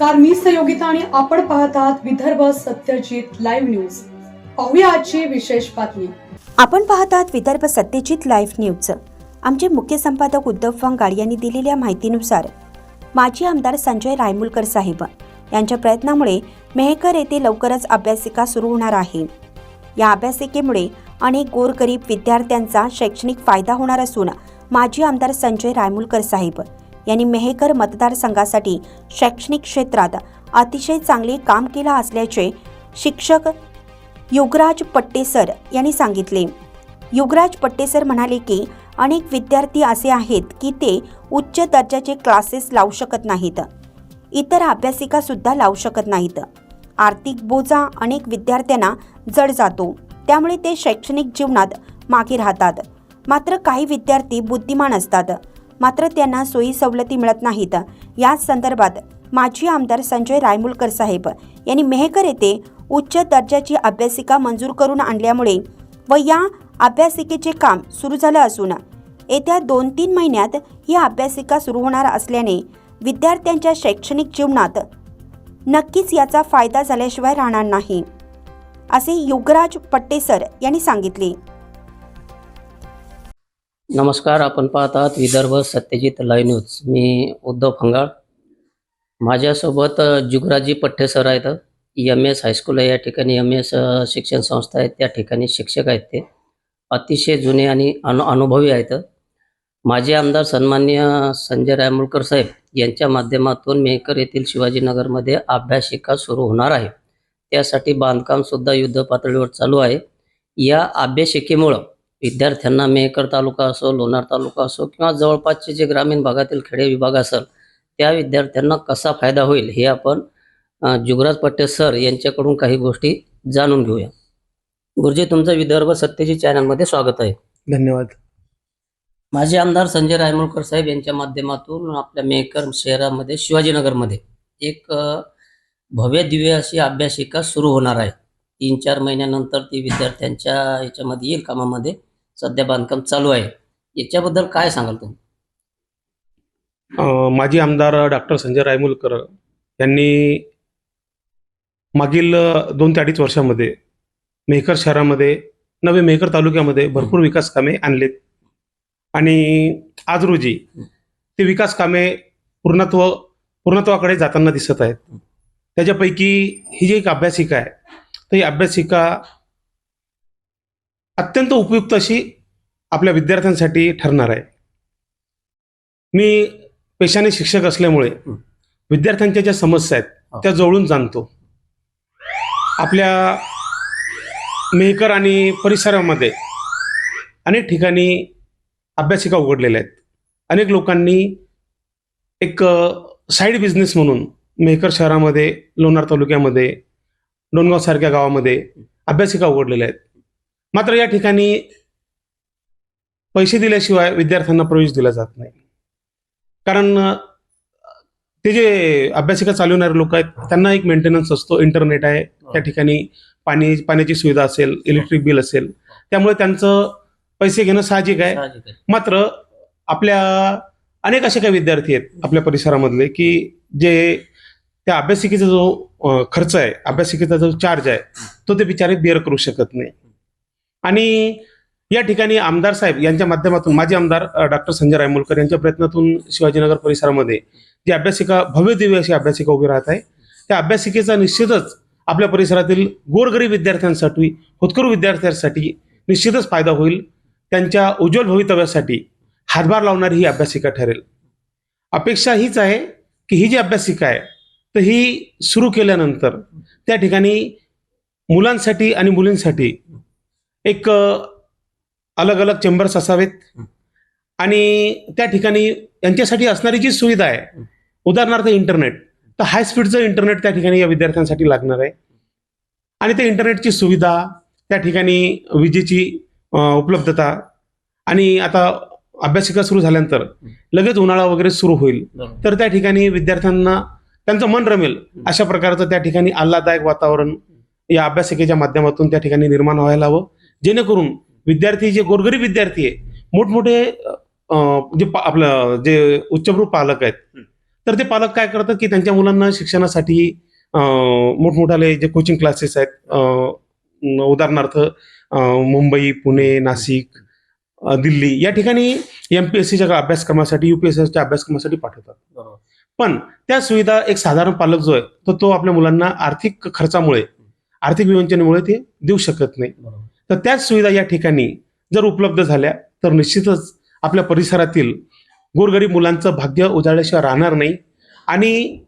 नमस्कार मी सहयोगिता आणि आपण पाहत आहात विदर्भ सत्यजित लाईव्ह न्यूज. पाहूया आजची विशेष बातमी. आपण पाहत आहात विदर्भ सत्यजित लाईव्ह न्यूज. आमचे मुख्य संपादक उद्धव फंगाड यांनी दिलेल्या माहितीनुसार माजी आमदार संजय रायमुलकर साहेब यांच्या प्रयत्नामुळे मेहकर येथे लवकरच अभ्यासिका सुरू होणार आहे. या अभ्यासिकेमुळे अनेक गोरगरीब विद्यार्थ्यांचा शैक्षणिक फायदा होणार असून माजी आमदार संजय रायमुलकर साहेब यांनी मेहेकर मतदारसंघासाठी शैक्षणिक क्षेत्रात अतिशय चांगले काम केलं असल्याचे शिक्षक युगराज पट्टेसर यांनी सांगितले. युगराज पट्टेसर म्हणाले की अनेक विद्यार्थी असे आहेत की ते उच्च दर्जाचे क्लासेस लावू शकत नाहीत. इतर अभ्यासिका सुद्धा लावू शकत नाहीत. आर्थिक बोजा अनेक विद्यार्थ्यांना जड जातो. त्यामुळे ते शैक्षणिक जीवनात मागे राहतात. मात्र काही विद्यार्थी बुद्धिमान असतात. मात्र त्यांना सोयी सवलती मिळत नाहीत. याच संदर्भात माजी आमदार संजय रायमुलकर साहेब यांनी मेहकर येथे उच्च दर्जाची अभ्यासिका मंजूर करून आणल्यामुळे व या अभ्यासिकेचे काम सुरू झालं असून येत्या दोन तीन महिन्यात ही अभ्यासिका सुरू होणार असल्याने विद्यार्थ्यांच्या शैक्षणिक जीवनात नक्कीच याचा फायदा झाल्याशिवाय राहणार नाही असे युगराज पट्टेसर यांनी सांगितले. नमस्कार आपण पाहत आहात विदर्भ सत्यजित लाईव्ह न्यूज. मी उद्धव फंगाळ. माझ्यासोबत जुगराजी पठ्ठे सर आहेत. एम एस हायस्कूल आहे. या ठिकाणी एम एस शिक्षण संस्था आहे त्या ठिकाणी शिक्षक आहेत ते. अतिशय जुने आणि अनु अनुभवी आहेत. माजी आमदार सन्मान्य संजय रायमुळकर साहेब यांच्या माध्यमातून मेहकर येथील शिवाजीनगरमध्ये अभ्यासिका सुरू होणार आहे. त्यासाठी बांधकामसुद्धा युद्ध पातळीवर चालू आहे. या अभ्यासिकेमुळं विद्यार्थ्यांना मेहकर तालुका असो लोणार तालुका असो किंवा जवळपासचे जे ग्रामीण भागातील खेडे विभाग असेल त्या विद्यार्थ्यांना कसा फायदा होईल हे आपण जुगराज पट्टे सर यांच्याकडून काही गोष्टी जाणून घेऊया. गुरुजी तुमचं विदर्भ सत्यजी चॅनलमध्ये स्वागत आहे. धन्यवाद. माजी आमदार संजय रायमुळकर साहेब यांच्या माध्यमातून आपल्या मेहकर शहरामध्ये शिवाजीनगरमध्ये एक भव्य दिव्य अशी अभ्यासिका सुरू होणार आहे. तीन चार महिन्यानंतर ती विद्यार्थ्यांच्या याच्यामध्ये येईल कामामध्ये. सध्या बांधकाम चालू आहे. याच्याबद्दल काय सांगाल तुम्ही? माजी आमदार डॉक्टर संजय रायमुलकर यांनी मागील दोन ते अडीच वर्षामध्ये मेहकर शहरामध्ये नवे मेहकर तालुक्यामध्ये भरपूर विकास कामे आणलेत. आणि आज रोजी ते विकास कामे पूर्णत्व पूर्णत्वाकडे जाताना दिसत आहेत. त्याच्यापैकी ही जी एक अभ्यासिका आहे तर ही अभ्यासिका अत्यंत उपयुक्त अशी आपल्या विद्यार्थ्यांसाठी ठरणार आहे. मी पेशाने शिक्षक असल्यामुळे विद्यार्थ्यांच्या ज्या समस्या आहेत त्या जवळून जाणतो. आपल्या मेहकर आणि परिसरामध्ये अनेक ठिकाणी अभ्यासिका उघडलेल्या आहेत. अनेक लोकांनी एक साईड बिझनेस म्हणून मेहकर शहरामध्ये लोणार तालुक्यामध्ये डोनगावसारख्या गावामध्ये अभ्यासिका उघडलेल्या आहेत. मात्र या ठिकाणी पैसे दिल्याशिवाय विद्यार्थ्यांना प्रवेश दिला जात नाही. कारण ते जे अभ्यासिका चालवणारे लोक आहेत त्यांना एक मेंटेनन्स असतो इंटरनेट आहे. त्या ठिकाणी पाणी पाण्याची सुविधा असेल इलेक्ट्रिक बिल असेल. त्यामुळे त्यांचं पैसे घेणं साहजिक आहे. मात्र आपल्या अनेक असे काही विद्यार्थी आहेत आपल्या परिसरामधले की जे त्या अभ्यासिकेचा जो खर्च आहे अभ्यासिकेचा जो चार्ज आहे तो ते बिचारे बेअर करू शकत नाही. आणि या ठिकाणी आमदार साहेब यांच्या माध्यमातून माजी आमदार डॉक्टर संजय रायमोलकर यांच्या प्रयत्नातून शिवाजीनगर परिसरामध्ये जी अभ्यासिका भव्य दिव्य अशी अभ्यासिका उभी राहत आहे त्या अभ्यासिकेचा निश्चितच आपल्या परिसरातील गोरगरीब विद्यार्थ्यांसाठी होतकरू विद्यार्थ्यांसाठी निश्चितच फायदा होईल. त्यांच्या उज्ज्वल भवितव्यासाठी हातभार लावणारी ही अभ्यासिका ठरेल. अपेक्षा हीच आहे की ही जी अभ्यासिका आहे तर ही सुरू केल्यानंतर त्या ठिकाणी मुलांसाठी आणि मुलींसाठी एक अलग अलग चेंबर्स असावेत. आणि त्या ठिकाणी यांच्यासाठी असणारी जी सुविधा आहे उदाहरणार्थ इंटरनेट तर हाय स्पीडचं इंटरनेट त्या ठिकाणी या विद्यार्थ्यांसाठी लागणार आहे. आणि त्या इंटरनेटची सुविधा त्या ठिकाणी विजेची उपलब्धता आणि आता अभ्यासिका सुरू झाल्यानंतर लगेच उन्हाळा वगैरे सुरू होईल. तर त्या ठिकाणी विद्यार्थ्यांना त्यांचं मन रमेल. अशा प्रकारचं त्या ठिकाणी आल्हाददायक वातावरण या अभ्यासिकेच्या माध्यमातून त्या ठिकाणी निर्माण व्हायला हवं. जेणेकरून विद्यार्थी जे गोरगरीब विद्यार्थी आहे मोठमोठे जे आपलं जे उच्चभ्रू पालक आहेत तर ते पालक काय करतात की त्यांच्या मुलांना शिक्षणासाठी मोठमोठाले जे कोचिंग क्लासेस आहेत उदाहरणार्थ मुंबई पुणे नाशिक दिल्ली या ठिकाणी एम पी एस सीच्या अभ्यासक्रमासाठी युपीएससीच्या अभ्यासक्रमासाठी पाठवतात. पण त्या सुविधा एक साधारण पालक जो आहे तर तो आपल्या मुलांना आर्थिक खर्चामुळे आर्थिक विवंचनेमुळे ते देऊ शकत नाही. बरोबर. तर त्याच सुविधा या ठिकाणी जर उपलब्ध झाल्या तर निश्चितच आपल्या परिसरातील गोरगरीब मुलांचं भाग्य उजाळल्याशिवाय राहणार नाही. आणि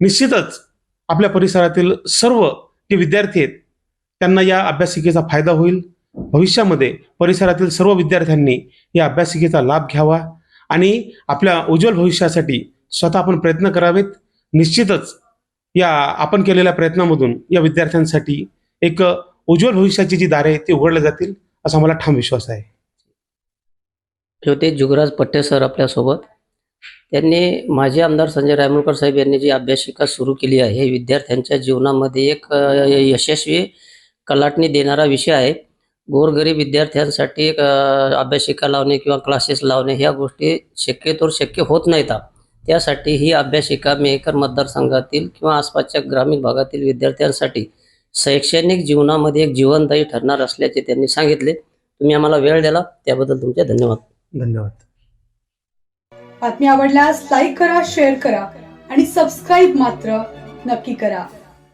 निश्चितच आपल्या परिसरातील सर्व जे विद्यार्थी आहेत त्यांना या अभ्यासिकेचा फायदा होईल. भविष्यामध्ये परिसरातील सर्व विद्यार्थ्यांनी या अभ्यासिकेचा लाभ घ्यावा आणि आपल्या उज्ज्वल भविष्यासाठी स्वतः आपण प्रयत्न करावेत. निश्चितच या आपण केलेल्या प्रयत्नामधून या विद्यार्थ्यांसाठी एक उज्ज्वल भविष्याची जी दारे आहेत ती उघडल्या जातील असा मला ठाम विश्वास आहे. होते जुगराज पट्टे सर आपल्यासोबत. त्यांनी माजी आमदार संजय रायमुळकर साहेब यांनी जी अभ्यासिका सुरू केली आहे हे विद्यार्थ्यांच्या जीवनामध्ये एक यशस्वी कलाटणी देणारा विषय आहे. गोरगरीब विद्यार्थ्यांसाठी एक, अभ्यासिका लावणे किंवा क्लासेस लावणे ह्या गोष्टी शक्यतोवर शक्य होत नाहीत. त्यासाठी ही अभ्यासिका मेहकर मतदारसंघातील किंवा आसपासच्या ग्रामीण भागातील विद्यार्थ्यांसाठी शैक्षणिक जीवनामध्ये एक जीवनदायी ठरणार असल्याचे त्यांनी सांगितले. तुम्ही आम्हाला वेळ दिला त्याबद्दल तुमचे धन्यवाद. धन्यवाद. बातमी आवडल्यास लाईक करा शेअर करा आणि सबस्क्राईब मात्र नक्की करा.